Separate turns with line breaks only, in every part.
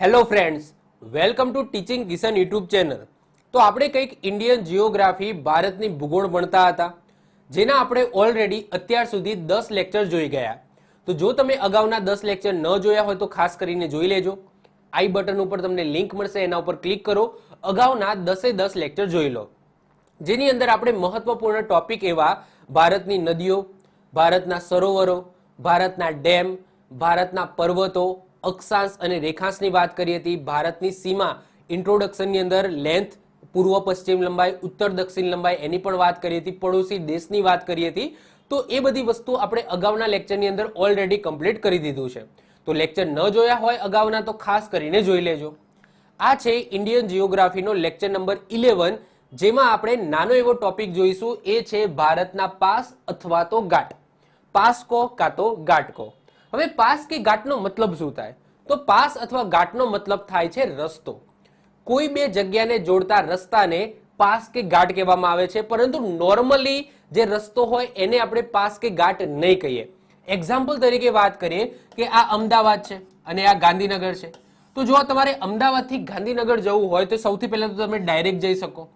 Hello friends welcome to teaching Kishan YouTube channel તો આપણે કંઈક ઇન્ડિયન જિયોગ્રાફી ભારતની ભૂગોળ ભણતા હતા, જેના આપણે ઓલરેડી અત્યાર સુધી દસ લેક્ચર જોઈ ગયા. તો જો તમે અગાઉના દસ લેક્ચર ન જોયા હોય તો ખાસ કરીને જોઈ લેજો. આઈ બટન ઉપર તમને લિંક મળશે, એના ઉપર ક્લિક કરો. અગાઉના દસે દસ લેક્ચર જોઈ લો. જેની અંદર આપણે મહત્વપૂર્ણ ટોપિક એવા ભારતની નદીઓ, ભારતના સરોવરો, ભારતના ડેમ, ભારતના પર્વતો અક્ષાંશ અને રેખાંશની વાત કરી હતી ભારતની સીમા ઇન્ટ્રોડક્શનની અંદર લેન્થ પૂર્વ પશ્ચિમ લંબાઈ, ઉત્તર દક્ષિણ લંબાઈ એની પણ વાત કરી હતી પડોશી દેશની વાત કરી હતી તો એ બધી વસ્તુ આપણે અગાઉના લેક્ચરની અંદર ઓલરેડી કમ્પ્લીટ કરી દીધું છે. તો લેક્ચર ન જોયા હોય અગાઉના તો ખાસ કરીને જોઈ લેજો. આ છે ઇન્ડિયન જિયોગ્રાફીનો લેક્ચર નંબર ઇલેવન જેમાં આપણે નાનો એવો ટોપિક જોઈશું, એ છે ભારતના પાસ અથવા તો ગાટ પાસ કો કાં તો ઘાટ કો. હવે પાસ કે ઘાટનો મતલબ શું થાય? તો પાસ અથવા ઘાટનો મતલબ થાય છે રસ્તો. કોઈ બે જગ્યાને જોડતા રસ્તાને પાસ કે ઘાટ કહેવામાં આવે છે. પરંતુ નોર્મલી જે રસ્તો હોય એને આપણે પાસ કે ઘાટ નહીં કહીએ. એક્ઝામ્પલ તરીકે વાત કરીએ કે આ અમદાવાદ છે અને આ ગાંધીનગર છે. તો જો તમારે અમદાવાદથી ગાંધીનગર જવું હોય તો સૌથી પહેલા તો તમે ડાયરેક્ટ જઈ શકો.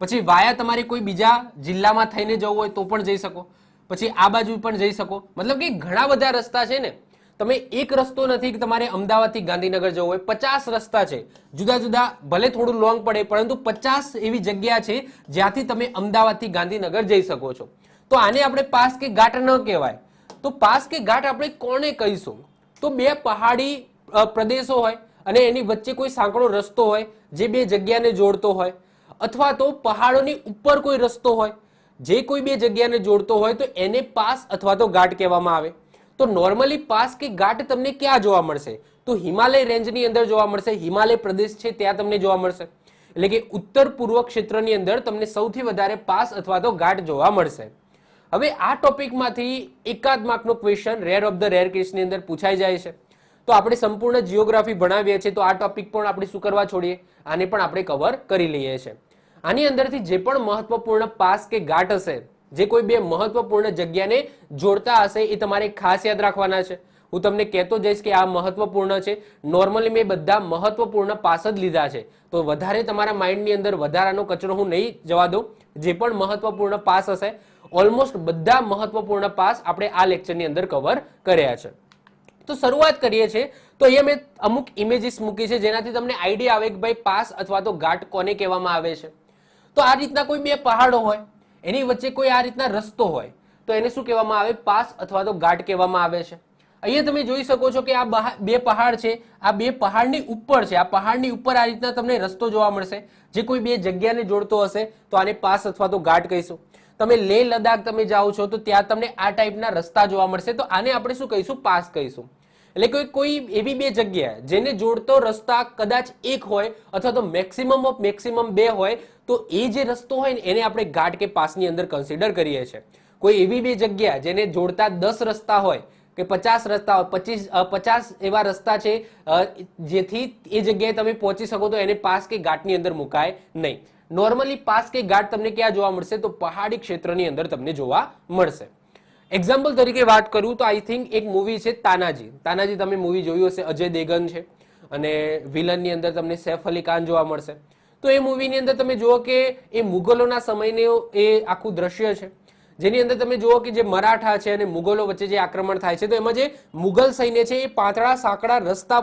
પછી વાયા તમારે કોઈ બીજા જિલ્લામાં થઈને જવું હોય તો પણ જઈ શકો. પછી આ બાજુ પણ જઈ શકો. મતલબ કે ઘણા બધા રસ્તા છે ને, તમે એક રસ્તો નથી કે તમારે અમદાવાદથી ગાંધીનગર જવું હોય, પચાસ રસ્તા છે. જુદા જુદા, ભલે થોડું લોંગ પડે, પરંતુ પચાસ એવી જગ્યા છે જ્યાંથી તમે અમદાવાદથી ગાંધીનગર જઈ શકો છો. તો આને આપણે પાસ કે ઘાટ ન કહેવાય. તો પાસ કે ઘાટ આપણે કોને કહીશું? તો બે પહાડી પ્રદેશો હોય અને એની વચ્ચે કોઈ સાંકડો રસ્તો હોય જે બે જગ્યાને જોડતો હોય, અથવા તો પહાડોની ઉપર કોઈ રસ્તો હોય જે કોઈ બે જગ્યાને જોડતો હોય તો એને પાસ અથવા તો ઘાટ કહેવામાં આવે. તો નોર્મલી પાસ કે ઘાટ તમને ક્યાં જોવા મળશે? તો હિમાલય રેન્જની અંદર જોવા મળશે. હિમાલય પ્રદેશ છે, ત્યાં તમને જોવા મળશે. એટલે કે ઉત્તર પૂર્વ ક્ષેત્રની અંદર તમને સૌથી વધારે પાસ અથવા તો ઘાટ જોવા મળશે. હવે આ ટોપિકમાંથી એકાદ માર્કનો question rare of the rare કેસની અંદર પૂછાઈ જાય છે. તો આપણે સંપૂર્ણ જીઓગ્રાફી ભણાવીએ છીએ. તો આ ટોપિક પણ આપણે શું કરવા છોડીએ? આને પણ આપણે કવર કરી લઈએ છીએ. આની અંદરથી જે પણ મહત્વપૂર્ણ પાસ કે ઘાટ હશે, જે કોઈ બે મહત્વપૂર્ણ જગ્યાને જોડતા હશે એ તમારે ખાસ યાદ રાખવાના છે. હું તમને કહેતો જઈશ કે આ મહત્વપૂર્ણ છે. નોર્મલી મેં બધા મહત્વપૂર્ણ પાસ જ લીધા છે. તો વધારે તમારા માઇન્ડની અંદર વધારાનો કચરો હું નહીં જવા દઉં. જે પણ મહત્વપૂર્ણ પાસ હશે ઓલમોસ્ટ બધા મહત્વપૂર્ણ પાસ આપણે આ લેક્ચરની અંદર કવર કર્યા છે. તો શરૂઆત કરીએ છીએ. તો અહીંયા મેં અમુક ઇમેજીસ મૂકી છે જેનાથી તમને આઈડિયા આવે કે ભાઈ પાસ અથવા તો ઘાટ કોને કહેવામાં આવે છે. તો આ રીતના કોઈ બે પહાડો હોય, એની વચ્ચે કોઈ આ રીતના રસ્તો હોય, તો એને શું કહેવામાં આવે? પાસ અથવા તો ઘાટ કહેવામાં આવે છે. અહીંયા તમે જોઈ શકો છો કે આ બે પહાડ છે. આ બે પહાડની ઉપર છે. આ પહાડની ઉપર આ રીતના તમને રસ્તો જોવા મળશે. જે કોઈ બે જગ્યાને જોડતો હશે, તો આને પાસ અથવા તો ઘાટ કહીશું. તમે લેહ લદ્દાખ તમે જાઓ છો, તો ત્યાં તમને આ ટાઈપના રસ્તા જોવા મળશે. તો આને આપણે શું કહીશું? પાસ કહીશું. એટલે કોઈ કોઈ એવી બે જગ્યા, જેને જોડતો રસ્તા કદાચ એક હોય, અથવા તો મેક્સિમમ ઓફ મેક્સિમમ બે હોય તો એ જે રસ્તો હોય ને, એને આપણે ઘાટ કે પાસની અંદર કન્સિડર કરીએ છીએ. કોઈ એવી બે જગ્યા જેને જોડતા દસ રસ્તા હોય કે પચાસ રસ્તા હોય, પચીસ પચાસ એવા રસ્તા છે જેથી એ જગ્યાએ તમે પહોંચી શકો તો એને પાસ કે ઘાટની અંદર મુકાય નહીં. નોર્મલી પાસ કે ઘાટ તમને ક્યાં જોવા મળશે? તો પહાડી ક્ષેત્રની અંદર તમને જોવા મળશે. એક્ઝામ્પલ તરીકે વાત કરું તો આઈ થિંક એક મૂવી છે તાનાજી. તાનાજી તમે મૂવી જોયું હશે, અજય દેગન છે. અને વિલનની અંદર તમને સૈફ અલી ખાન જોવા મળશે. તો એ મૂવીની અંદર તમે જુઓ કે એ મુગલોના સમયને એ આખું દ્રશ્ય છે. જેની અંદર તમે જુઓ કે જે મરાઠા છે અને મુગલો વચ્ચે જે આક્રમણ થાય છે, તો એમાં જે મુગલ સૈન્ય છે એ પાતળા સાંકડા રસ્તા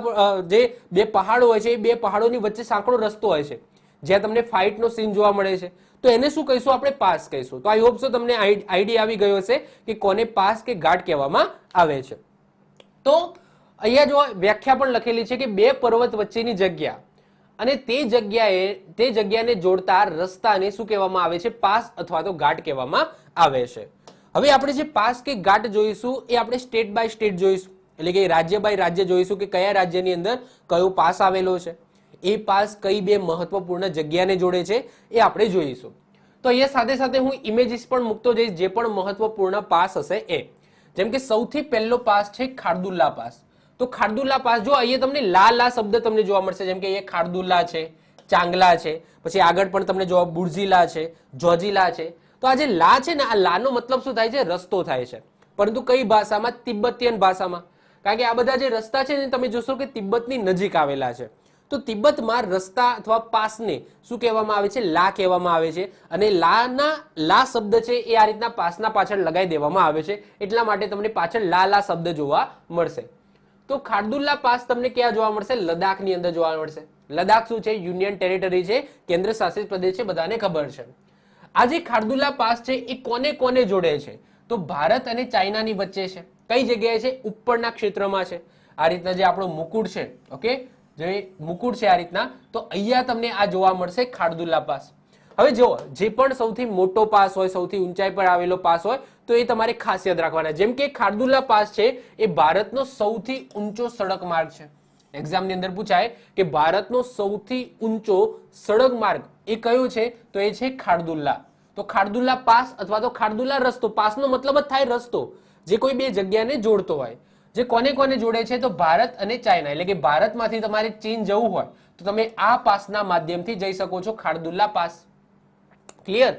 જે બે પહાડો હોય છે, એ બે પહાડોની વચ્ચે સાંકડો રસ્તો હોય છે. જ્યાં તમને ફાઇટનો સીન જોવા મળે છે. તો એને શું કહીશું? આપણે પાસ કહીશું. તો આઈ હોપ સો તમને આઈડિયા આવી ગયો હશે કે કોને પાસ કે ગાઢ કહેવામાં આવે છે. તો અહીંયા જો વ્યાખ્યા પણ લખેલી છે કે બે પર્વત વચ્ચેની જગ્યા અને તે જગ્યાએ, તે જગ્યાને જોડતા રસ્તાને શું કહેવામાં આવે છે? પાસ અથવા તો ઘાટ કહેવામાં આવે છે. હવે આપણે જે પાસ કે ઘાટ જોઈશું, એ આપણે સ્ટેટ બાય સ્ટેટ જોઈશું. એટલે કે રાજ્ય બાય રાજ્ય જોઈશું કે કયા રાજ્યની અંદર કયો પાસ આવેલો છે. એ પાસ કઈ બે મહત્વપૂર્ણ જગ્યાને જોડે છે, એ આપણે જોઈશું. તો અહીંયા સાથે સાથે હું ઇમેજીસ પણ મૂકતો જઈશ, જે પણ મહત્વપૂર્ણ પાસ હશે એ. જેમ કે સૌથી પહેલો પાસ છે ખારદુલ્લા પાસ. તો ખારદુલ્લા પાસ. જો અહીંયા તમને લા લા શબ્દ તમને જોવા મળશે, જેમ કે અહીંયા ખારદુલ્લા છે, ચાંગલા છે, પછી આગળ પણ તમને જોવા બુરજીલા છે, જોજીલા છે. તો આ જે લા છે ને, આ લાનો મતલબ શું થાય છે? રસ્તો થાય છે. પરંતુ કઈ ભાષામાં? તિબ્બતિયન ભાષામાં. કારણ કે આ બધા જે રસ્તા છે ને, તમે જોશો કે તિબ્બતની નજીક આવેલા છે. તો તિબ્બતમાં રસ્તા અથવા પાસને શું કહેવામાં આવે છે? લા કહેવામાં આવે છે. અને લાના, લા શબ્દ છે એ આ રીતના પાસના પાછળ લગાવી દેવામાં આવે છે. એટલા માટે તમને પાછળ લા લા શબ્દ જોવા મળશે. તો ખારદુલ્લા પાસ તમને ક્યાં જોવા મળશે? લદ્દાખની અંદર જોવા મળશે. લદ્દાખ શું છે? યુનિયન ટેરિટરી છે, કેન્દ્ર શાસિત પ્રદેશ છે, બધાને ખબર છે. આ જે ખારદુલ્લા પાસ છે, એ કોને કોને જોડે છે? તો ભારત અને ચાઇનાની વચ્ચે છે. કઈ જગ્યાએ છે? ઉપરના ક્ષેત્રમાં છે. આ રીતના જે આપણો મુકુટ છે, ઓકે? જે મુકુટ છે આ રીતના. તો અહીંયા તમને આ જોવા મળશે ખારદુલ્લા પાસ. હવે જુઓ, જે પણ સૌથી મોટો પાસ હોય, સૌથી ઊંચાઈ પર આવેલો પાસ હોય તો એ તમારે ખાસ યાદ રાખવાના. જેમ કે ખારદુલ્લા પાસ છે, એ ભારતનો સૌથી ઊંચો સડક માર્ગ છે. એક્ઝામની અંદર પૂછાય કે ભારતનો સૌથી ઊંચો સડક માર્ગ એ કયો છે? તો એ છે ખારદુલ્લા. તો ખારદુલ્લા પાસ અથવા તો ખારદુલ્લા રસ્તો, પાસનો મતલબ જ થાય રસ્તો, જે કોઈ બે જગ્યાને જોડતો હોય. જે કોને કોને જોડે છે? તો ભારત અને ચાઇના. એટલે કે ભારતમાંથી તમારે ચીન જવું હોય, તો તમે આ પાસના માધ્યમથી જઈ શકો છો Khardungla pass. Clear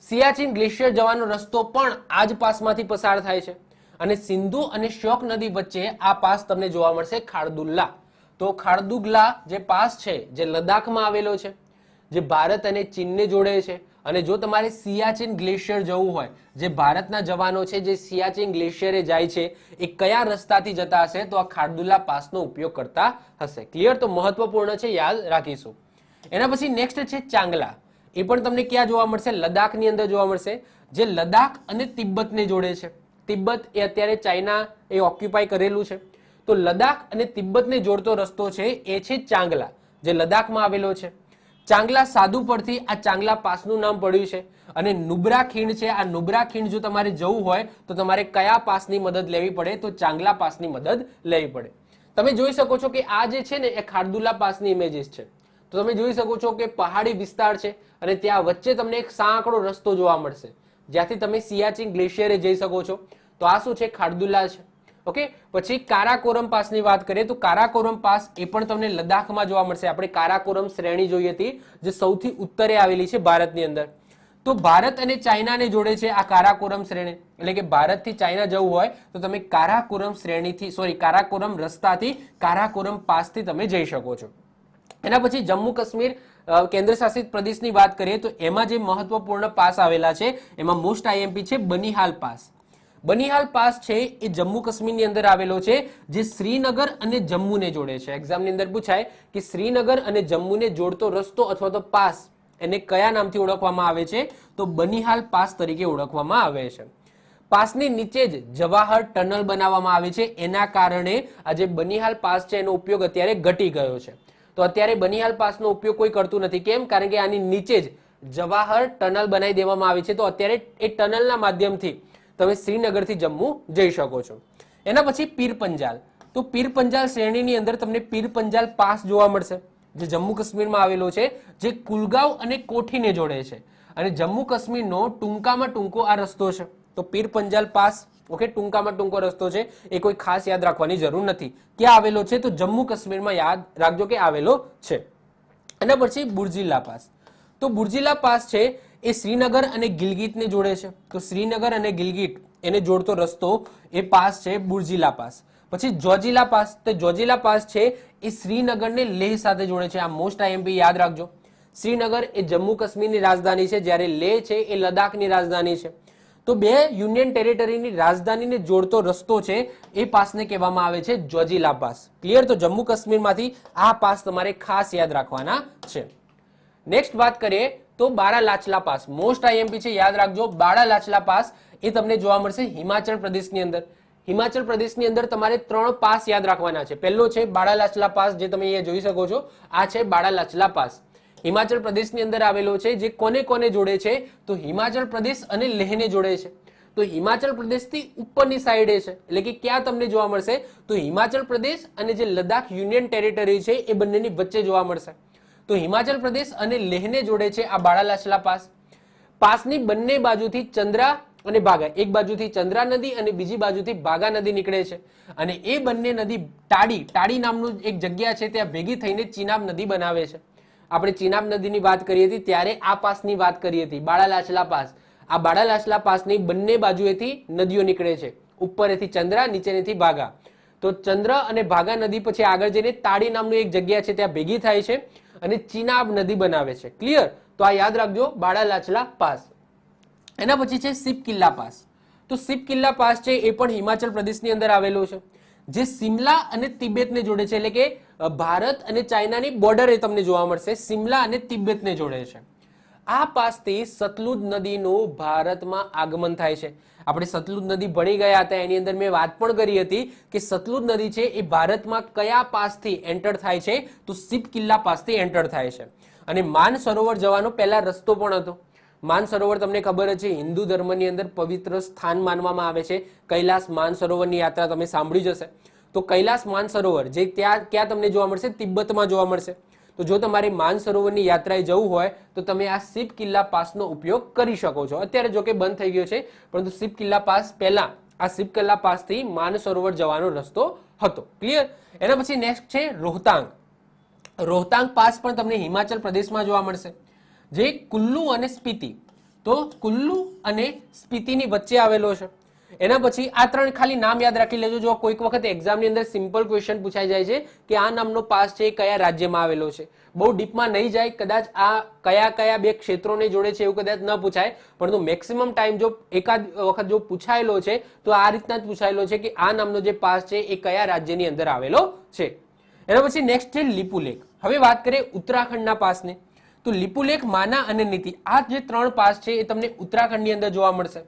Siachen glacier જવાનો રસ્તો પણ આ જ પાસમાંથી પસાર થાય છે. અને સિંધુ અને શ્યોક નદી વચ્ચે આ પાસ તમને જોવા મળશે ખારદુલ્લા. તો ખારદુગલા જે પાસ છે, જે લદ્દાખમાં આવેલો છે, જે ભારત અને ચીનને જોડે છે, અને જો તમારે સિયાચીન ગ્લેશિયર જવું હોય, જે ભારતના જવાનો છે, જે સિયાચીન ગ્લેશિયરે જાય છે, એ કયા રસ્તાથી જતા હશે, તો આ ખારદુલ્લા પાસનો ઉપયોગ કરતા હશે. ક્લિયર તો મહત્વપૂર્ણ છે, યાદ રાખીશું. એના પછી નેક્સ્ટ છે ચાંગલા. એ પણ તમને ક્યાં જોવા મળશે? લદ્દાખની અંદર જોવા મળશે, જે લદ્દાખ અને તિબ્બતને જોડે છે. તિબ્બત એ અત્યારે ચાઇના એ ઓક્યુપાય કરેલું છે. તો લદ્દાખ અને તિબ્બતને જોડતો રસ્તો છે એ છે ચાંગલા, જે લદ્દાખમાં આવેલો છે. ચાંગલા સાધુ પરથી આ ચાંગલા પાસનું નામ પડ્યું છે અને નુબ્રા ખીણ છે. આ નુબ્રા ખીણ જો તમારે જવું હોય તો તમારે કયા પાસની મદદ લેવી પડે? તો ચાંગલા પાસની મદદ લેવી પડે. તમે જોઈ શકો છો કે આ જે છે ને, એ ખારદુલા પાસની ઇમેજીસ છે. તો તમે જોઈ શકો છો કે પહાડી વિસ્તાર છે અને ત્યાં વચ્ચે તમને એક સાંકડો રસ્તો જોવા મળશે. જ્યાંથી તમે સિયાચીન ગ્લેશિયરે જઈ શકો છો. તો આ શું છે? ખારદુલ્લા છે. ઓકે? પછી કારાકોરમ પાસની વાત કરીએ તો કારાકોરમ પાસ એ પણ તમને લદ્દાખમાં જોવા મળશે. આપણે કારાકોરમ શ્રેણી જોઈ હતી, જે સૌથી ઉત્તરે આવેલી છે ભારતની અંદર. તો ભારત અને ચાઇનાને જોડે છે આ કારાકોરમ શ્રેણી. એટલે કે ભારતથી ચાઇના જવું હોય તો તમે કારાકોરમ શ્રેણીથી, સોરી, કારાકોરમ રસ્તાથી કારાકોરમ પાસથી તમે જઈ શકો છો. એના પછી જમ્મુ કાશ્મીર કેન્દ્રશાસિત કેન્દ્ર શાસિત પ્રદેશની વાત કરીએ તો એમાં જે મહત્વપૂર્ણ પાસ આવેલા છે, એમાં મોસ્ટ આઈએમપી છે બનિહાલ પાસ. બનિહાલ પાસ છે એ જમ્મુ કાશ્મીરની અંદર આવેલો છે, જે શ્રીનગર અને જમ્મુને જોડે છે. એક્ઝામની અંદર પૂછાય કે શ્રીનગર અને જમ્મુને જોડતો રસ્તો અથવા તો પાસ એને કયા નામથી ઓળખવામાં આવે છે? તો બનિહાલ પાસ તરીકે ઓળખવામાં આવે છે. પાસની નીચે જ જવાહર ટનલ બનાવવામાં આવે છે. એના કારણે આ જે બનિહાલ પાસ છે, એનો ઉપયોગ અત્યારે ઘટી ગયો છે. તો અત્યારે બનિહાલ પાસનો ઉપયોગ કોઈ કરતું નથી. કેમ? કારણ કે આની નીચે જ જવાહર ટનલ બનાવી દેવામાં આવી છે. તો અત્યારે એ ટનલના માધ્યમથી તમે શ્રીનગરથી જમ્મુ જઈ શકો છો. એના પછી પીર પંજાલ. તો પીર પંજાલ શ્રેણીની અંદર તમને પીર પંજાલ પાસ જોવા મળશે, જે જમ્મુ કાશ્મીરમાં આવેલો છે, જે કુલગાંવ અને કોઠીને જોડે છે. અને જમ્મુ કાશ્મીરનો ટૂંકામાં ટૂંકો આ રસ્તો છે. તો પીર પંજાલ પાસ ઓકે, ટૂંકામાં ટૂંકો રસ્તો છે. એ કોઈ ખાસ યાદ રાખવાની જરૂર નથી. ક્યાં આવેલો છે? તો જમ્મુ કાશ્મીરમાં યાદ રાખજો કે આવેલો છે. એના પછી બુરજીલા પાસ. તો બુરજીલા પાસ છે, એ શ્રીનગર અને ગિલગિતને જોડે છે. તો શ્રીનગર અને ગિલગિત, એને જોડતો રસ્તો એ પાસ છે બુરજીલા પાસ. પછી જોજીલા પાસ, તો જોજીલા પાસ છે, એ શ્રીનગરને લેહ સાથે જોડે છે. આ મોસ્ટ આઈએમપી યાદ રાખજો. શ્રીનગર એ જમ્મુ કાશ્મીરની રાજધાની છે. જ્યારે લેહ છે, એ લદ્દાખની રાજધાની છે. તો બે યુનિયન ટેરિટરીની રાજધાનીને જોડતો રસ્તો છે એ પાસને કહેવામાં આવે છે જોજીલા પાસ. ક્લિયર તો જમ્મુ કાશ્મીરમાંથી આ પાસ તમારે ખાસ યાદ રાખવાના છે. નેક્સ્ટ વાત કરીએ તો Bara Lachala pass. Most IMP છે, યાદ રાખજો, બારા લાચલા પાસ એ તમને જોવા મળશે હિમાચલ પ્રદેશની અંદર. હિમાચલ પ્રદેશની અંદર તમારે ત્રણ પાસ યાદ રાખવાના છે. પહેલો છે બાળા લાચલા પાસ, જે તમે અહીંયા જોઈ શકો છો. આ છે બાળા લાચલા પાસ. હિમાચલ પ્રદેશની અંદર આવેલો છે, જે કોને કોને જોડે છે? તો હિમાચલ પ્રદેશ અને લેહને જોડે છે. તો હિમાચલ પ્રદેશથી ઉપરની સાઈડે છે. એટલે કે ક્યાં તમને જોવા મળશે? તો હિમાચલ પ્રદેશ અને જે લદ્દાખ યુનિયન ટેરિટરી છે, એ બંનેની વચ્ચે જોવા મળશે. તો હિમાચલ પ્રદેશ અને લેહને જોડે છે આ બાળાલાચલા પાસ. પાસની બંને બાજુથી ચંદ્રા અને ભાગા. એક બાજુથી ચંદ્રા નદી અને બીજી બાજુથી ભાગા નદી નીકળે છે. અને એ બંને નદી ટાડી ટાડી નામનું એક જગ્યા છે, ત્યાં ભેગી થઈને ચિનાબ નદી બનાવે છે. આપણે ચિનાબ નદીની વાત કરી હતી, ત્યારે આ પાસની વાત કરી હતી બાળાલાચલા પાસ. આ બાળાલાચલા પાસની બંને બાજુએથી નદીઓ નીકળે છે. ઉપરેથી ચંદ્રા નીચેથી ભાગા. તો ચંદ્ર અને ભાગા નદી પછી આગળ જઈને તાડી નામની એક જગ્યા છે, ત્યાં ભેગી થાય છે અને ચિનાબ નદી બનાવે છે. ક્લિયર તો આ યાદ રાખજો, બાળા લાચલા પાસ. એના પછી છે સિપ કિલ્લા પાસ. તો સિપ કિલ્લા પાસ છે એ પણ હિમાચલ પ્રદેશની અંદર આવેલો છે. જે સિમલા અને તિબેતને જોડે છે, એટલે કે ભારત અને ચાઇનાની બોર્ડર એ તમને જોવા મળશે, સિમલા અને તિબેતને જોડે છે. આ પાસથી સતલુજ નદીનું ભારતમાં આગમન થાય છે. આપણે સતલુજ નદી ભણી ગયા હતા, એની અંદર મેં વાત પણ કરી હતી કે સતલુજ નદી છે એ ભારતમાં કયા પાસથી એન્ટર થાય છે? તો સિપ કિલ્લા પાસથી એન્ટર થાય છે. અને માન સરોવર જવાનો પહેલા રસ્તો પણ હતો. માન સરોવર તમને ખબર છે, હિન્દુ ધર્મની અંદર પવિત્ર સ્થાન માનવામાં આવે છે. કૈલાસ માન સરોવરની યાત્રા તમે સાંભળી જ હશે. તો કૈલાસ માનસરોવર જે ત્યાં, ક્યાં તમને જોવા મળશે? તિબ્બતમાં જોવા મળશે. તો જો તમારે માન સરોવરની યાત્રાએ જવું હોય, તો તમે આ શિપ કિલ્લા પાસનો ઉપયોગ કરી શકો છો. અત્યારે જો કે બંધ થઈ ગયો છે, પરંતુ શિપ કિલ્લા પાસ પહેલા, આ શિપ કિલ્લા પાસથી માનસરોવર જવાનો રસ્તો હતો. ક્લિયર એના પછી નેક્સ્ટ છે રોહતાંગ. રોહતાંગ પાસ પણ તમને હિમાચલ પ્રદેશમાં જોવા મળશે. જે કુલ્લુ અને સ્પીતિ. તો કુલ્લુ અને સ્પીતિની વચ્ચે આવેલો છે. એના પછી આ ત્રણ ખાલી નામ યાદ રાખી લેજો. જો કોઈક વખત એક્ઝામની અંદર સિમ્પલ ક્વેશ્ચન પૂછાઈ જાય છે કે આ નામનો પાસ છે એ કયા રાજ્યમાં આવેલો છે. બહુ ડીપમાં નહીં જાય, કદાચ આ કયા કયા બે ક્ષેત્રોને જોડે છે એવું કદાચ ન પૂછાય, પરંતુ મેક્સિમમ ટાઈમ જો એકાદ વખત જો પૂછાયેલો છે, તો આ રીતના જ પૂછાયેલો છે કે આ નામનો જે પાસ છે એ કયા રાજ્યની અંદર આવેલો છે. એના પછી નેક્સ્ટ છે લીપુલેખ હવે વાત કરીએ ઉત્તરાખંડના પાસને. તો લીપુલેખ માના અને નીતિ આ જે ત્રણ પાસ છે એ તમને ઉત્તરાખંડની અંદર જોવા મળશે.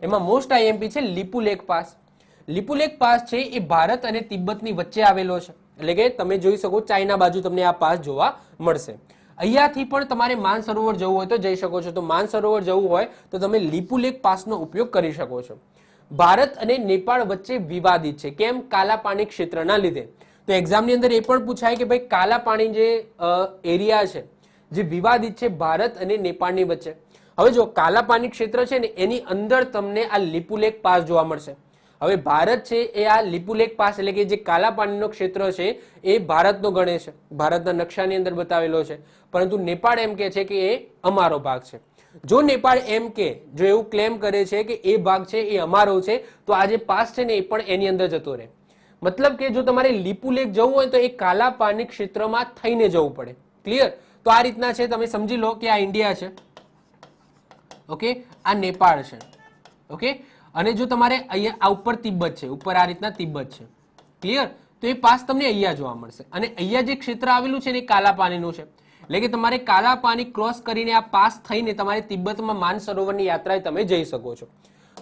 એમાં મોસ્ટ આઈએમપી છે લિપુલેક પાસ. લિપુલેક પાસ છે એ ભારત અને તિબ્બતની વચ્ચે આવેલો છે. એટલે કે તમે જોઈ શકો ચાઇના બાજુ તમને આ પાસ જોવા મળશે. અહીંયાથી પણ તમારે માનસરોવર જવું હોય તો જઈ શકો છો. તો માનસરોવર જવું હોય તો તમે લિપુલેક પાસનો ઉપયોગ કરી શકો છો. ભારત અને નેપાળ વચ્ચે વિવાદિત છે. કેમ? કાલા પાણી ક્ષેત્રના લીધે. તો એક્ઝામની અંદર એ પણ પૂછાય કે ભાઈ કાલા પાણી જે એરિયા છે, જે વિવાદિત છે ભારત અને નેપાળની વચ્ચે. હવે જો કાલાપાની ક્ષેત્ર છે ને, એની અંદર તમને આ લિપુલેક પાસ જોવા મળશે. હવે ભારત છે એ આ લિપુલેક પાસ એટલે કે જે કાલાપાણીનો ક્ષેત્ર છે, એ ભારતનો ગણે છે. ભારતના નકશાની અંદર બતાવેલો છે. પરંતુ નેપાળ એમ કે છે કે એ અમારો ભાગ છે. જો નેપાળ એમ કે જો એવું ક્લેમ કરે છે કે એ ભાગ છે, એ અમારો છે, તો આ જે પાસ છે ને, એ પણ એની અંદર જતો રહે. મતલબ કે જો તમારે લિપુલેક જવું હોય તો એ કાલાપાની ક્ષેત્રમાં થઈને જવું પડે. ક્લિયર તો આ રીતના છે, તમે સમજી લો કે આ ઇન્ડિયા છે. ઓકે? આ નેપાળ છે. ઓકે? અને જો તમારે અહીંયા આ ઉપર તિબ્બત છે, ઉપર આ રીતના તિબ્બત છે. ક્લિયર તો એ પાસ તમને અહીંયા જોવા મળશે. અને અહીંયા જે ક્ષેત્ર આવેલું છે એ કાલા પાણીનું છે. એટલે કે તમારે કાલા પાણી ક્રોસ કરીને આ પાસ થઈને તમારે તિબ્બતમાં માન સરોવરની યાત્રાએ તમે જઈ શકો છો.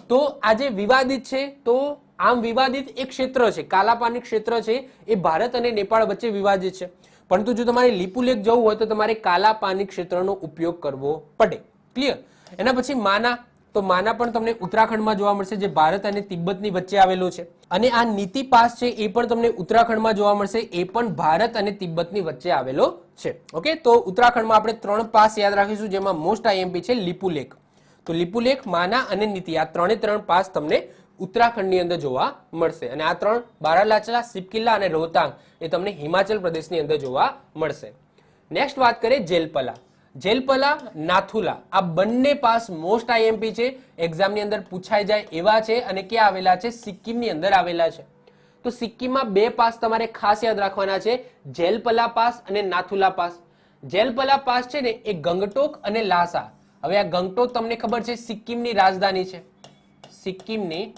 તો આ જે વિવાદિત છે, તો આમ વિવાદિત એક ક્ષેત્ર છે કાલા પાણી ક્ષેત્ર છે, એ ભારત અને નેપાળ વચ્ચે વિવાદિત છે. પરંતુ જો તમારે લીપુલેક જવું હોય તો તમારે કાલા પાણી ક્ષેત્રનો ઉપયોગ કરવો પડે. ક્લિયર એના પછી માના. તો માના પણ તમને ઉત્તરાખંડમાં જોવા મળશે જે ભારત અને તિબ્બતની વચ્ચે આવેલો છે. અને આ નીતિ પાસ છે એ પણ તમને ઉત્તરાખંડમાં જોવા મળશે. એ પણ ભારત અને તિબ્બતની વચ્ચે આવેલો છે. ઓકે તો ઉત્તરાખંડમાં આપણે ત્રણ પાસ યાદ રાખીશું, જેમાં મોસ્ટ આઈએમપી છે લિપુલેખ તો લિપુલેખ માના અને નીતિ, આ ત્રણે ત્રણ પાસ તમને ઉત્તરાખંડની અંદર જોવા મળશે. અને આ ત્રણ બારાલાચલા, સિપકિલ્લા અને રોહતાંગ એ તમને હિમાચલ પ્રદેશની અંદર જોવા મળશે. નેક્સ્ટ વાત કરીએ જેલપલા. જેલપલા, નાથુલા. આ બંને પાસ મોસ્ટ આઈએમપી છે. એક્ઝામની અંદર પૂછાઈ જાય એવા છે અને ક્યાં આવેલા છે? સિક્કિમની અંદર આવેલા છે. તો સિક્કિમમાં બે પાસ તમારે ખાસ યાદ રાખવાના છે. જેલપલા પાસ અને નાથુલા પાસ. જેલપલા પાસ છે ને એ ગંગટોક અને લાસા. હવે આ ગંગટોક તમને ખબર છે સિક્કિમની રાજધાની છે. સિક્કિમની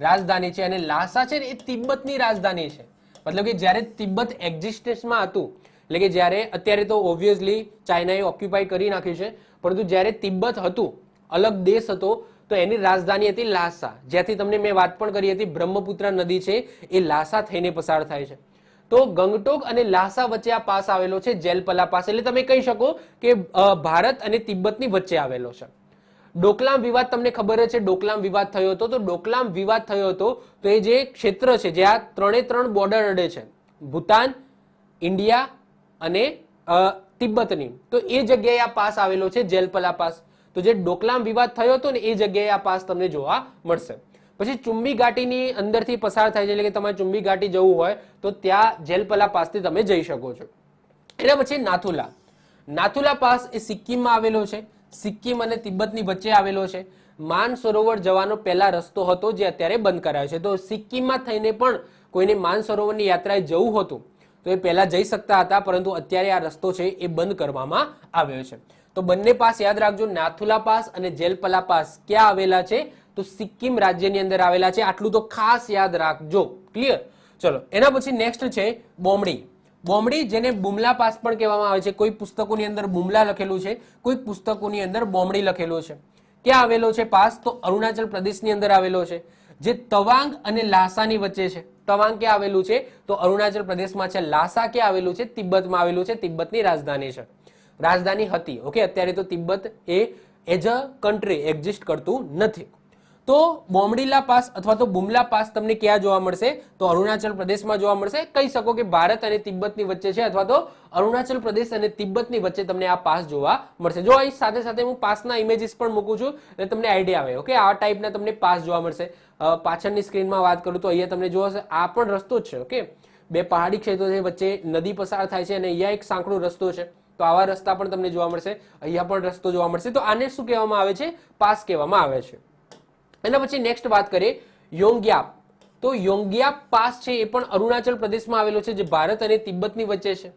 રાજધાની છે અને લાસા છે ને એ તિબ્બતની રાજધાની છે. મતલબ કે જ્યારે તિબ્બત એક્ઝિસ્ટન્સમાં હતું એટલે કે જ્યારે અત્યારે તો ઓબ્વિયસલી ચાઇનાએ ઓક્યુપાય કરી નાખ્યું છે, પરંતુ જ્યારે તિબ્બત હતું, અલગ દેશ હતો, તો એની રાજધાની હતી લાસા, જ્યાંથી તમને મેં વાત પણ કરી હતી, બ્રહ્મપુત્ર નદી છે, એ લાસા થઈને પસાર થાય છે. તો ગંગટોક અને લાસા વચ્ચે આ પાસ આવેલો છે, જેલપલા પાસ, એટલે તમે કહી શકો કે ભારત અને તિબ્બતની વચ્ચે આવેલો છે. ડોકલામ વિવાદ તમને ખબર છે, ડોકલામ વિવાદ થયો હતો, તો ડોકલામ વિવાદ થયો હતો, તો એ જે ક્ષેત્ર છે, જે આ ત્રણે ત્રણ બોર્ડર અડે છે, ભૂતાન, ઇન્ડિયા અને તિબ્બતની. તો એ જગ્યાએ આ પાસ આવેલો છે જેલપલા પાસ. તો જે ડોકલામ વિવાદ થયો હતો ને એ જગ્યાએ આ પાસ તમને જોવા મળશે. પછી ચુંબી ઘાટીની અંદરથી પસાર થાય છે, એટલે કે તમારે ચુંબી ઘાટી જવું હોય, તો ત્યાં જેલપલા પાસથી તમે જઈ શકો છો. એના પછી નાથુલા. નાથુલા પાસ એ સિક્કિમમાં આવેલો છે. સિક્કિમ અને તિબ્બતની વચ્ચે આવેલો છે. માન સરોવર જવાનો પહેલા રસ્તો હતો જે અત્યારે બંધ કરાયો છે. તો સિક્કિમમાં થઈને પણ કોઈને માન સરોવરની યાત્રાએ જવું હતું. તો એ પહેલા જઈ શકતા હતા, પરંતુ અત્યારે આ રસ્તો છે એ બંધ કરવામાં આવ્યો છે. તો બંને પાસ યાદ રાખજો, નાથુલા પાસ અને જેલપલા પાસ ક્યાં આવેલા છે? તો સિક્કિમ રાજ્યની અંદર આવેલા છે. આટલું તો ખાસ યાદ રાખજો. ક્લિયર ચલો, એના પછી નેક્સ્ટ છે બોમડી. બોમડી જેને બુમલા પાસ પણ કહેવામાં આવે છે. કોઈ પુસ્તકોની અંદર બુમલા લખેલું છે, કોઈ પુસ્તકોની અંદર બોમડી લખેલું છે. ક્યાં આવેલો છે પાસ? તો અરુણાચલ પ્રદેશની અંદર આવેલો છે, જે તવાંગ અને લાસાની વચ્ચે છે. તવાંગ ક્યાં આવેલું છે? તો અરુણાચલ પ્રદેશમાં છે, લાસા ક્યાં આવેલું છે? તિબ્બતમાં આવેલું છે, તિબ્બતની રાજધાની છે. રાજધાની હતી, ઓકે? અત્યારે તો તિબ્બત એ એઝ અ કન્ટ્રી એક્ઝિસ્ટ કરતું નથી. તો બોમડીલા પાસ અથવા તો બુમલા પાસ તમને ક્યાં જોવા મળશે? તો અરુણાચલ પ્રદેશમાં જોવા મળશે. કહી શકો કે ભારત અને તિબ્બતની વચ્ચે છે અથવા તો અરુણાચલ પ્રદેશ અને તિબ્બતની વચ્ચે તમને આ પાસ જોવા મળશે. જો અહીં સાથે સાથે હું પાસના ઇમેજીસ પણ મૂકું છું, એટલે તમને આઈડિયા આવે, ઓકે? આ ટાઈપના તમને પાસ જોવા મળશે. પાછળની સ્ક્રીનમાં વાત કરું તો અહીંયા તમને જોવા આ પણ રસ્તો જ છે ઓકે બે પહાડી ક્ષેત્રો છે, વચ્ચે નદી પસાર થાય છે અને અહીંયા એક સાંકડો રસ્તો છે. તો આવા રસ્તા પણ તમને જોવા મળશે, અહીંયા પણ રસ્તો જોવા મળશે. તો આને શું કહેવામાં આવે છે? પાસ કહેવામાં આવે છે. એના પછી નેક્સ્ટ વાત કરીએ, યોંગ્યાપ. તો યોંગ્યાપ પાસ છે એ પણ અરુણાચલ પ્રદેશમાં આવેલો છે, જે ભારત અને તિબ્બતની વચ્ચે છે.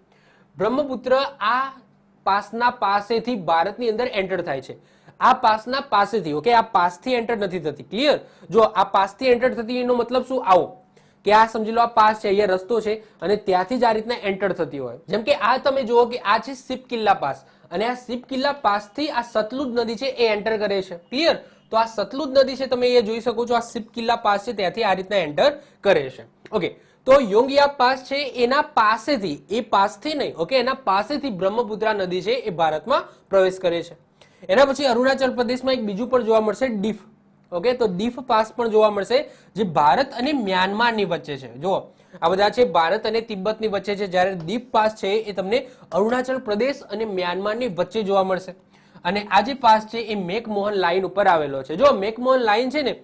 બ્રહ્મપુત્ર આ પાસના પાસેથી ભારતની અંદર એન્ટર થાય છે. આ પાસના પાસેથી ઓકે આ પાસથી એન્ટર નથી થતી ક્લિયર જો આ પાસથી એન્ટર થતી એનો મતલબ શું? આવો. કે આ સમજી લો આ પાસ છે, અહીંયા રસ્તો છે, અને ત્યાંથી જ આ રીતના એન્ટર થતી હોય. જેમ કે આ તમે જુઓ કે આ છે સિપ કિલ્લા પાસ, અને આ સિપ કિલ્લા પાસથી આ સતલુજ નદી છે એ એન્ટર કરે છે. ક્લિયર તો આ સતલુજ નદી છે તમે અહીંયા જોઈ શકો છો, આ સિપ કિલ્લા પાસ છે, ત્યાંથી આ રીતના એન્ટર કરે છે. ઓકે તો યોંગિયા પાસ છે એના પાસેથી, એ પાસથી નહીં ઓકે એના પાસેથી બ્રહ્મપુત્રા નદી છે એ ભારતમાં પ્રવેશ કરે છે. એના પછી અરુણાચલ પ્રદેશમાં એક બીજું પણ જોવા મળશે, ડીફ. ઓકે, તો દીફ પાસ પણ જોવા મળશે, જે ભારત અને મ્યાનમારની વચ્ચે છે. જો આ બધા છે ભારત અને તિબ્બતની વચ્ચે છે. જ્યારે દીપ પાસ છે, એ તમને અરુણાચલ પ્રદેશ અને મ્યાનમારની વચ્ચે જોવા મળશે. અને આ જે પાસ છે, એ મેકમોહન લાઇન ઉપર આવેલો છે. જો મેકમોહન લાઇન છે ને,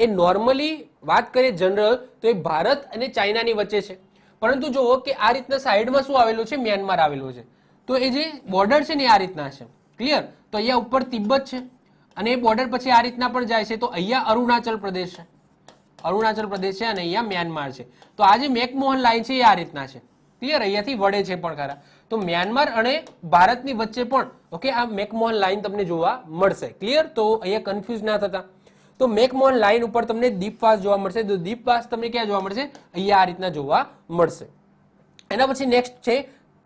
એ નોર્મલી વાત કરીએ જનરલ, તો એ ભારત અને ચાઇનાની વચ્ચે છે. પરંતુ જુઓ કે આ રીતના સાઈડમાં શું આવેલું છે? મ્યાનમાર આવેલું છે. તો એ જે બોર્ડર છે ને આ રીતના છે. ક્લિયર તો અહીંયા ઉપર તિબ્બત છે અને એ બોર્ડર પછી આ રીતના પણ જાય છે. તો અહીંયા અરુણાચલ પ્રદેશ છે. અરુણાચલ પ્રદેશ છે અને અહીંયા મ્યાનમાર છે. તો આ જે મેકમોહન લાઈન છે એ આ રીતના છે. ક્લિયર અહીંયાથી વડે છે પણ ખરા. તો મ્યાનમાર અને ભારતની વચ્ચે પણ ઓકે આ મેકમોહન લાઈન તમને જોવા મળશે. ક્લિયર તો અહીંયા કન્ફ્યુઝ ના થતા. તો મેકમોહન લાઈન ઉપર તમને દીપવાસ જોવા મળશે. તો દીપવાસ તમને ક્યાં જોવા મળશે? અહીંયા આ રીતના જોવા મળશે. એના પછી નેક્સ્ટ છે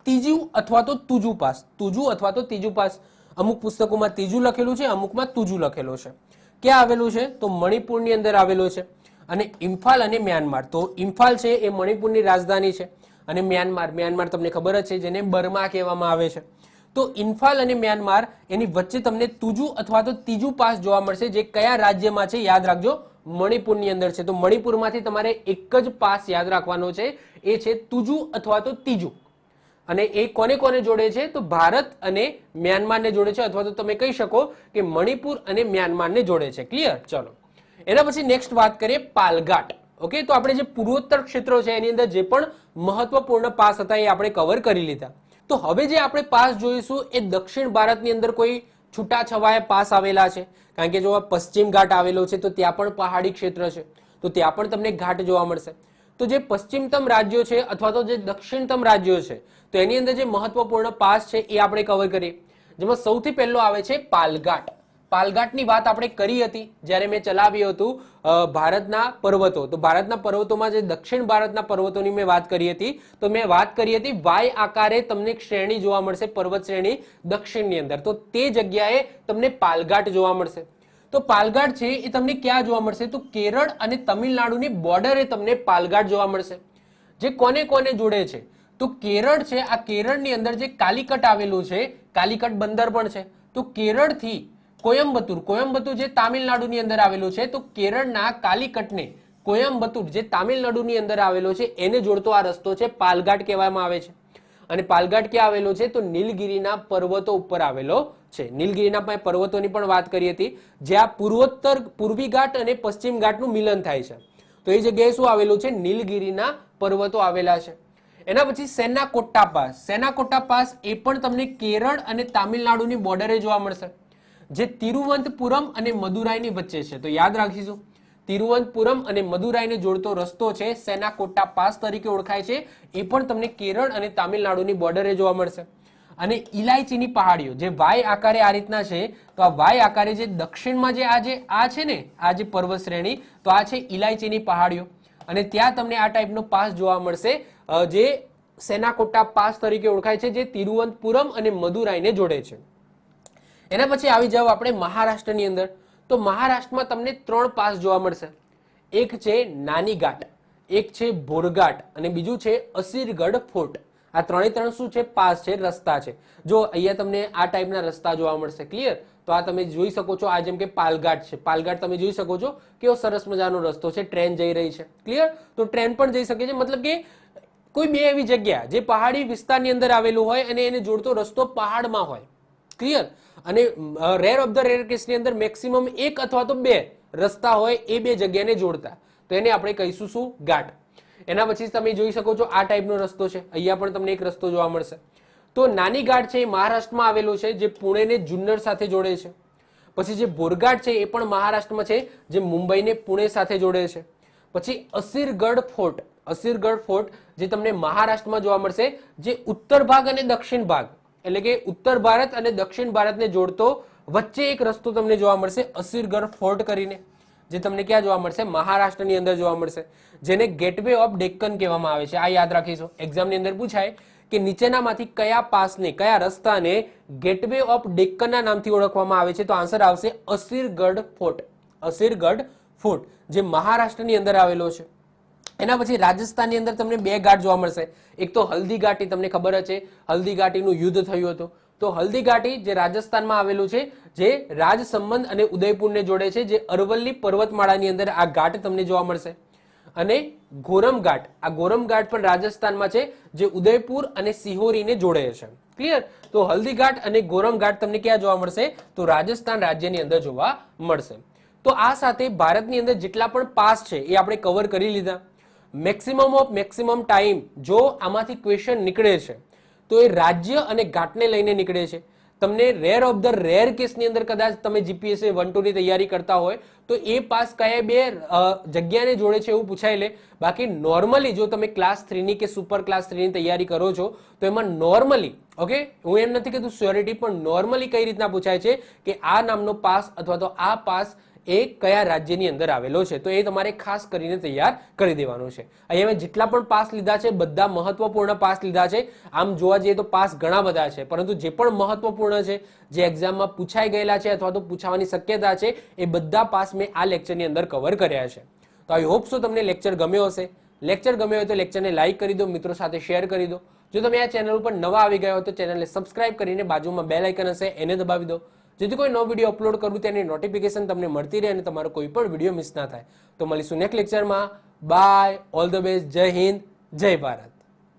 ત્રીજું અથવા તો તુજુ પાસ તુજુ અથવા તો ત્રીજું પાસ અમુક પુસ્તકોમાં ત્રીજું લખેલું છે, અમુકમાં તુજું લખેલું છે. ક્યાં આવેલું છે? તો મણિપુરની અંદર આવેલું છે. અને ઇમ્ફાલ અને મ્યાનમાર. તો ઇમ્ફાલ છે એ મણિપુરની રાજધાની છે. અને મ્યાનમાર મ્યાનમાર તમને ખબર જ છે, જેને બર્મા કહેવામાં આવે છે. તો ઇમ્ફાલ અને મ્યાનમાર એની વચ્ચે તમને તુજુ અથવા તો ત્રીજું પાસ જોવા મળશે, જે કયા રાજ્યમાં છે, યાદ રાખજો. મણિપુરની અંદર છે. તો મણિપુરમાંથી તમારે એક જ પાસ યાદ રાખવાનો છે. એ છે તુજુ અથવા તો ત્રીજું. અને એ કોને કોને જોડે છે? તો ભારત અને મ્યાનમારને જોડે છે, અથવા તો તમે કહી શકો કે મણિપુર અને મ્યાનમારને જોડે છે. ક્લિયર ચલો. એના પછી નેક્સ્ટ વાત કરીએ પાલઘાટ. ઓકે તો આપણે જે પૂર્વોત્તર ક્ષેત્રો છે, એની અંદર જે પણ મહત્વપૂર્ણ પાસ હતા, એ આપણે કવર કરી લીધા. તો હવે જે આપણે પાસ જોઈશું, એ દક્ષિણ ભારતની અંદર કોઈ છૂટાછવાયા પાસ આવેલા છે? કારણ કે જો પશ્ચિમ ઘાટ આવેલો છે, તો ત્યાં પણ પહાડી ક્ષેત્ર છે. તો ત્યાં પણ તમને ઘાટ જોવા મળશે. તો જે પશ્ચિમતમ રાજ્યો છે, અથવા તો જે દક્ષિણતમ રાજ્યો છે તો એની અંદર જે મહત્વપૂર્ણ પાસ છે એ આપણે કવર કરીએ. જેમાં સૌથી પહેલો આવે છે પાલઘાટ. પાલઘાટની વાત આપણે કરી હતી જ્યારે મેં ચલાવ્યું હતું ભારતના પર્વતો. તો ભારતના પર્વતોમાં જે દક્ષિણ ભારતના પર્વતોની મેં વાત કરી હતી, તો મેં વાત કરી હતી વાય આકારે તમને શ્રેણી જોવા મળશે, પર્વત શ્રેણી દક્ષિણની અંદર. તો તે જગ્યાએ તમને પાલઘાટ જોવા મળશે. તો પાલઘાટ છે એ તમને ક્યાં જોવા મળશે? તો કેરળ અને તમિલનાડુની બોર્ડરે તમને પાલઘાટ જોવા મળશે. જે કોને કોને જોડે છે? તો કેરળ છે, આ કેરળની અંદર જે કાલિકટ આવેલું છે, કાલિકટ બંદર પણ છે. તો કેરળથી કોયમ્બતુર કોયમ્બતુર જે તામિલનાડુની અંદર આવેલું છે, તો કેરળના કાલિકટને કોયમ્બતુર જે તામિલનાડુની અંદર આવેલો છે, એને જોડતો આ રસ્તો છે, પાલઘાટ કહેવામાં આવે છે. અને પાલઘાટ ક્યાં આવેલો છે, તો નીલગિરીના પર્વતો ઉપર આવેલો છે. નીલગિરીના પર્વતોની પણ વાત કરી હતી, જ્યાં પૂર્વોત્તર પૂર્વી ઘાટ અને પશ્ચિમ ઘાટનું મિલન થાય છે. તો એ જગ્યાએ શું આવેલું છે, નીલગિરીના પર્વતો આવેલા છે. એના પછી સેનાકોટ્ટા પાસ સેનાકોટ્ટા પાસ એ પણ તમને કેરળ અને તામિલનાડુની બોર્ડરે જોવા મળશે. જે તિરુવંતપુરમ અને મદુરાઈની વચ્ચે છે. તો યાદ રાખીશું. તિરુવંતપુરમ અને મદુરાઈને જોડતો રસ્તો છે સેનાકોટ્ટા પાસ તરીકે ઓળખાય છે. એ પણ તમને કેરળ અને તામિલનાડુની બોર્ડરે જોવા મળશે. અને ઇલાયચીની પહાડીઓ, જે વાય આકારે આ રીતના છે, તો આ વાય આકારે જે દક્ષિણમાં જે આ જે, આ છે ને, આ જે પર્વત શ્રેણી, તો આ છે ઇલાયચીની પહાડીઓ. અને ત્યાં તમને આ ટાઈપનો પાસ જોવા મળશે. જે સેનાકોટ્ટા પાસ તરીકે ઓળખાય છે, જે તિરુવનંતપુરમ અને મદુરાઈને જોડે છે. એના પછી આવી જાવ આપણે મહારાષ્ટ્રની અંદર. તો મહારાષ્ટ્રમાં તમને ત્રણ પાસ જોવા મળશે. એક છે નાની ઘાટ એક છે ભોરઘાટ અને બીજું છે અસીરગઢ ફોર્ટ. આ ત્રણે ત્રણ શું છે? પાસ છે, રસ્તા છે. જો અહીંયા તમને આ ટાઈપના રસ્તા જોવા મળશે ક્લિયર તો આ તમે જોઈ શકો છો, આ જેમ કે પાલઘાટ છે. પાલઘાટ તમે જોઈ શકો છો, કેવો સરસ મજાનો રસ્તો છે, ટ્રેન જઈ રહી છે. ક્લિયર તો ટ્રેન પણ જઈ શકે છે. મતલબ કે કોઈ બે એવી જગ્યા જે પહાડી વિસ્તારની અંદર આવેલું હોય અને એને જોડતો રસ્તો પહાડમાં હોય. ક્લિયર અને રેર ઓફ ધ રેર કેસની અંદર મેક્સિમમ એક અથવા તો બે રસ્તા હોય એ બે જગ્યાને જોડતા. તો એને આપણે કહીશું શું? ગાઢ. એના પછી તમે જોઈ શકો છો આ ટાઈપનો રસ્તો છે. અહીંયા પણ તમને એક રસ્તો જોવા મળશે. તો નાની ગાઢ છે એ મહારાષ્ટ્રમાં આવેલો છે, જે પુણેને જુન્નર સાથે જોડે છે. પછી જે બોરઘાટ છે એ પણ મહારાષ્ટ્રમાં છે, જે મુંબઈને પુણે સાથે જોડે છે. પછી અસીરગઢ ફોર્ટ. અસીરગઢ ફોર્ટ, જે તમને મહારાષ્ટ્રમાં જોવા મળશે, જે ઉત્તર ભાગ અને દક્ષિણ ભાગ, એટલે કે ઉત્તર ભારત અને દક્ષિણ ભારતને જોડતો વચ્ચે એક રસ્તો તમને જોવા મળશે અસીરગઢ ફોર્ટ કરીને, જે તમને ક્યાં જોવા મળશે? મહારાષ્ટ્રની અંદર જોવા મળશે. જેને ગેટવે ઓફ ડેક્કન કહેવામાં આવે છે. આ યાદ રાખીશું. એક્ઝામની અંદર પૂછાય કે નીચેનામાંથી કયા પાસને, કયા રસ્તાને ગેટવે ઓફ ડેક્કનના નામથી ઓળખવામાં આવે છે? તો આન્સર આવશે અસીરગઢ ફોર્ટ. અસીરગઢ ફોર્ટ, જે મહારાષ્ટ્રની અંદર આવેલો છે. એના પછી રાજસ્થાનની અંદર તમને બે ઘાટ જોવા મળશે. એક તો હલ્દી ઘાટી, તમને ખબર છે હલ્દી ઘાટીનું યુદ્ધ થયું હતું. તો હલ્દી ઘાટી જે રાજસ્થાનમાં આવેલું છે, જે રાજસંબંધ અને ઉદયપુરને જોડે છે, જે અરવલ્લી પર્વતમાળાની અંદર આ ઘાટ તમને જોવા મળશે. અને ગોરમ ઘાટ, આ ગોરમ ઘાટ પણ રાજસ્થાનમાં છે, જે ઉદયપુર અને સિહોરીને જોડે છે. ક્લિયર તો હલ્દી ઘાટ અને ગોરમ ઘાટ તમને ક્યાં જોવા મળશે? તો રાજસ્થાન રાજ્યની અંદર જોવા મળશે. તો આ સાથે ભારતની અંદર જેટલા પણ પાસ છે, એ આપણે કવર કરી લીધા. મેક્સિમમ ઓફ મેક્સિમમ ટાઈમ જો આમાંથી ક્વેશ્ચન નીકળે છે, તો એ રાજ્ય અને ઘાટને લઈને નીકળે છે. તમને રેર ઓફ ધ રેર કેસની અંદર કદાચ તમે જીપીએસસી વન ટુની તૈયારી કરતા હોય, તો એ પાસ કયા બે જગ્યાને જોડે છે એવું પૂછાય લે. બાકી નોર્મલી જો તમે ક્લાસ થ્રીની કે સુપર ક્લાસ થ્રીની તૈયારી કરો છો, તો એમાં નોર્મલી ઓકે હું એમ નથી કહેતું સ્યોરિટી પણ નોર્મલી કઈ રીતના પૂછાય છે કે આ નામનો પાસ અથવા તો આ પાસ એ કયા રાજ્યની અંદર આવેલો છે? તો એ તમારે ખાસ કરીને તૈયાર કરી દેવાનો છે. અહીંયા મેં જેટલા પણ પાસ લીધા છે, બધા મહત્વપૂર્ણ પાસ લીધા છે. આમ જોવા જઈએ તો પાસ ઘણા બધા છે, પરંતુ જે પણ મહત્વપૂર્ણ છે, જે એક્ઝામમાં પૂછાઈ ગયેલા છે અથવા તો પૂછાવાની શક્યતા છે, એ બધા પાસ મેં આ લેક્ચરની અંદર કવર કર્યા છે. તો આઈ હોપ સો તમને લેક્ચર ગમ્યો હશે. લેક્ચર ગમ્યો હોય તો લેક્ચરને લાઇક કરી દો, મિત્રો સાથે શેર કરી દો. જો તમે આ ચેનલ ઉપર નવા આવી ગયા હો તો ચેનલને સબસ્ક્રાઇબ કરીને બાજુમાં બેલ આઇકન હશે, એને દબાવી દો. જેથી કોઈ નવો વીડિયો અપલોડ કરું તેની નોટિફિકેશન તમને મળતી રહે અને તમારો કોઈ પણ વીડિયો મિસ ના થાય. તો મળીશું નેક્સ્ટ લેક્ચરમાં બાય ઓલ ધ બેસ્ટ જય હિન્દ જય ભારત